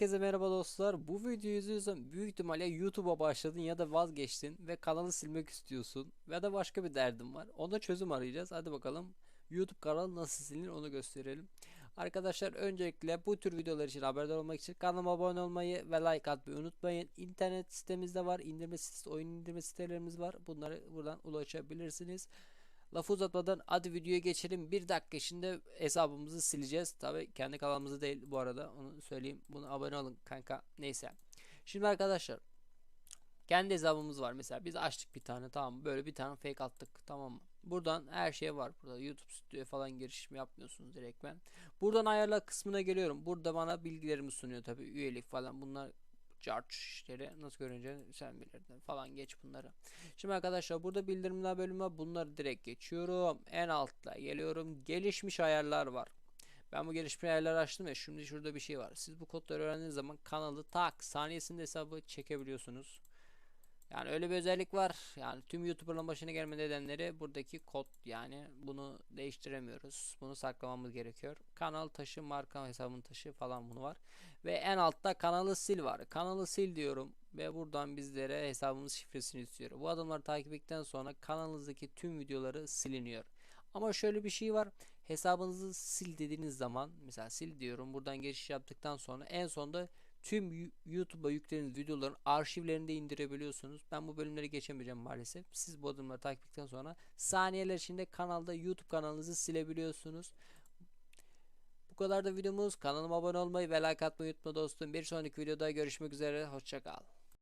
Herkese merhaba dostlar. Bu videoyu izliyorsan büyük ihtimalle YouTube'a başladın ya da vazgeçtin ve kanalı silmek istiyorsun ya da başka bir derdin var. Ona çözüm arayacağız. Hadi bakalım YouTube kanalı nasıl silinir onu gösterelim. Arkadaşlar öncelikle bu tür videolar için haberdar olmak için kanalıma abone olmayı ve like atmayı unutmayın. İnternet sitemizde var. indirme sitesi, oyun indirme sitelerimiz var. Bunları buradan ulaşabilirsiniz. Lafı uzatmadan hadi videoya geçelim. Bir dakika içinde hesabımızı sileceğiz. Tabi kendi kanalımızı değil bu arada. Onu söyleyeyim. Bunu abone olun kanka. Neyse. Şimdi arkadaşlar. Kendi hesabımız var. Mesela biz açtık bir tane tamam? Böyle bir tane fake attık tamam mı? Buradan her şey var. Burada YouTube stüdyoya falan girişim yapmıyorsunuz direktmen. Buradan ayarla kısmına geliyorum. Burada bana bilgilerimi sunuyor tabi üyelik falan. Bunlar charge işleri nasıl görünce sen bilirdin falan geç bunları. Şimdi arkadaşlar burada bildirimler bölümü. Bunları direkt geçiyorum. En altta geliyorum. Gelişmiş ayarlar var. Ben bu gelişmiş ayarları açtım ya şimdi şurada bir şey var. Siz bu kodları öğrendiğiniz zaman kanalı tak saniyesinde hesabı çekebiliyorsunuz. Yani öyle bir özellik var. Yani tüm YouTuber'ın başına gelme nedenleri buradaki kod yani bunu değiştiremiyoruz. Bunu saklamamız gerekiyor. Kanal taşı, marka hesabın taşı falan bunu var. Ve en altta kanalı sil var. Kanalı sil diyorum ve buradan bizlere hesabımız şifresini istiyor. Bu adımları takip ettikten sonra kanalınızdaki tüm videoları siliniyor. Ama şöyle bir şey var. Hesabınızı sil dediğiniz zaman mesela sil diyorum. Buradan geçiş yaptıktan sonra en sonda tüm YouTube'a yüklediğiniz videoların arşivlerini de indirebiliyorsunuz. Ben bu bölümleri geçemeyeceğim maalesef. Siz bu adımları takip ettikten sonra saniyeler içinde kanalda YouTube kanalınızı silebiliyorsunuz. Bu kadar da videomuz. Kanalıma abone olmayı ve like atmayı unutma dostum. Bir sonraki videoda görüşmek üzere. Hoşçakal.